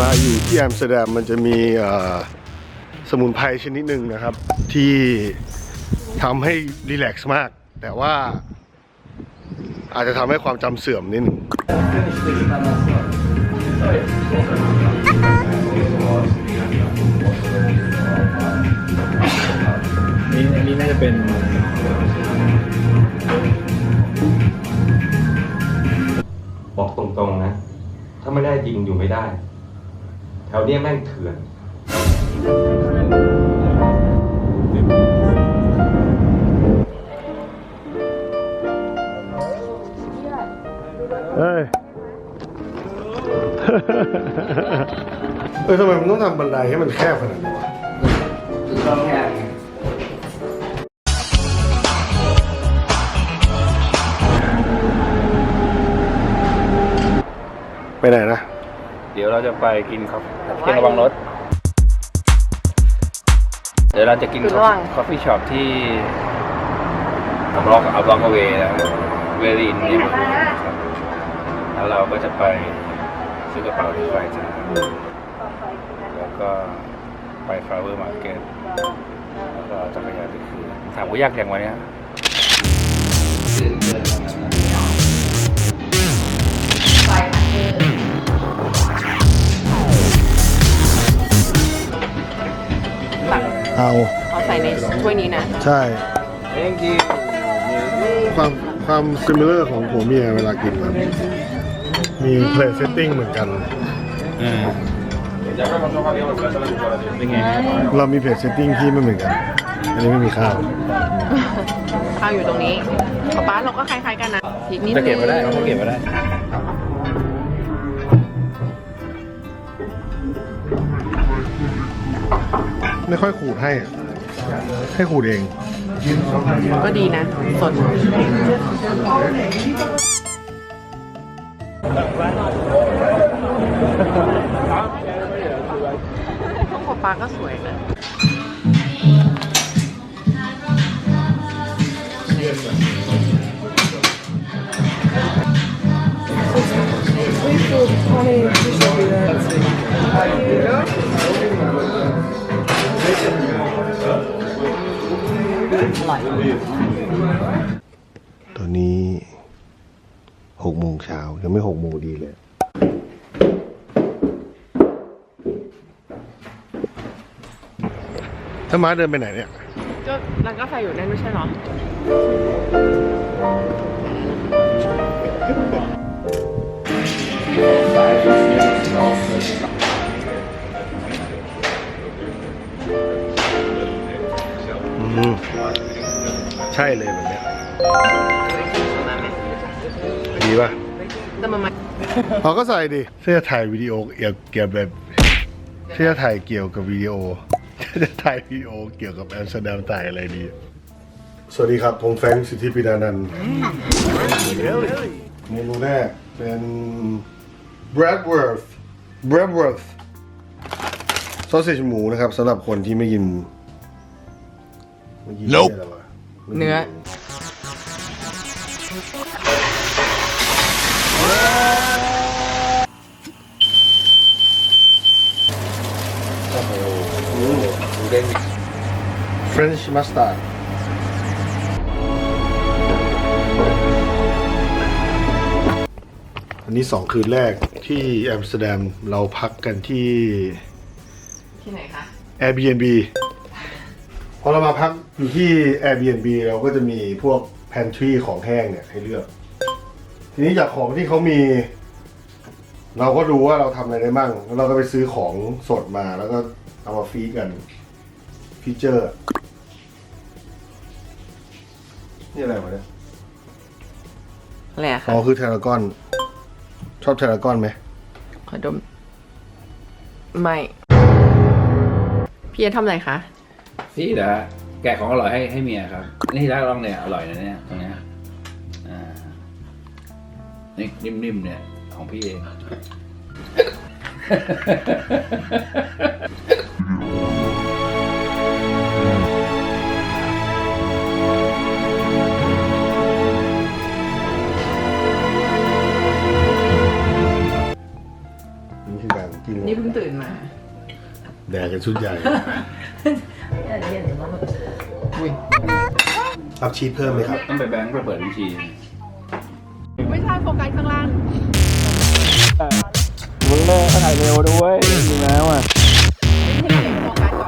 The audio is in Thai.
มาอยู่ที่แอมสเตอร์ดัมมันจะมีเอ่อสมุนไพรชนิดหนึ่งนะครับ ที่ทำให้รีแลกซ์มาก แต่ว่าอาจจะทำให้ความจำเสื่อมนิดหนึ่งนี่อันนี้น่าจะเป็น จริงอยู่ไม่ได้ แถวเนี้ยแม่งเถื่อนเฮ้ย เออทำไมมันต้องทำบันไดให้มันแคบขนาดนี้วะ ต้องแค่ ไปไหนนะ เดี๋ยวเราจะไปกินครับเที่ยงระวังรถ เดี๋ยวเราจะกินคือระหว่าง คอฟฟี่ช็อปที่อับล็อกอับล็อกเวนะเวรีนนี่ครับแล้วเราก็จะไปซื้อกระเป๋าที่ไฟจ้าแล้วก็ไปฟลาวเวอร์มาร์เก็ตแล้วก็เอาจักรยานไปคืนถามว่ายากอย่างวันนี้ เอาเอาใส่ในถ้วยนี้นะ ใช่ thank you ความความซิมิเลอร์ของผัวเมียเวลากินครับมีเพลย์เซตติ้งเหมือนกันอ่าเป็นไงเรามีเพลย์เซตติ้งที่ไม่เหมือนกัน อันนี้ไม่มีข้าว ข้าวอยู่ตรงนี้ป๊าป๊าเราก็คล้ายๆกันนะพริกนิดจะนึเก็บงมาได้เขาเก็บมาได้ ไม่ค่อยขูดให้อะให้ขูดเอง ก็ดีนะ สดห้องป๊าป๊าก็สวยนะ ตอนนี้หกโมงเช้ายังไม่หกโมงดีเลย ถ้าม้าเดินไปไหนเนี่ย ก็ร้านกาแฟอยู่นั่นไม่ใช่เหรอ อืมใช่เลยแบบเนี้ยดีป่ะแต่มันมาเขาก็ใส่ดิเสื้อถ่ายวิดีโอเกี่ยวเกี่ยวแบบเสื้อถ่ายเกี่ยวกับวิดีโอจะถ่ายวิดีโอเกี่ยวกับแอมสเตอร์ดัมถ่ายอะไรดี สวัสดีครับ ผมแฟรงค์สิทธิปิดานันท์เมนูแรกเป็น Bradworth Bradworth ซอสเซจหมูนะครับสำหรับคนที่ไม่กินไม่กินเนื้ออะไร วะไม่กิเนื้อเด้ง French mustard อันนี้สองคืนแรกที่แอมสเตอร์ดัมเราพักกันที่ ที่ไหนคะ Airbnb พ อเรามาพักอยู่ที่ Airbnb เราก็จะมีพวก pantry ของแห้งเนี่ยให้เลือก ทีนี้จากของที่เขามี เราก็ดูว่าเราทำอะไรได้บ้างแล้วเราก็ไปซื้อของสดมาแล้วก็เอามาฟีดกันฟีเจอร์ นี่อะไรวะเนี่ยอะไรอะอ๋คะอคือเทรากอน ชอบเทรากอนไหม ขอดม ไม่ พี่จะทำอะไรคะ พี่เหรอฮะแกะของอร่อยให้ให้เมียครับ นี่ที่รักลองเนี่ยอร่อยนะเนี่ยตรงเนี้ยอ่านี่นิ่มๆเนี่ยของพี่เอง นี่คืารกินนี่เพิ่งตื่นมา แดกกันชุดใหญ่ อุ้ยรับชีพเพิ่มไหมครับต้องไปแบงก์ไปเปิดบัญชี ไม่ใช่โฟกัสข้างล่างมึงเลิกถ่ายเร็วด้วยจริงแล้วอะโฟกัสก่อน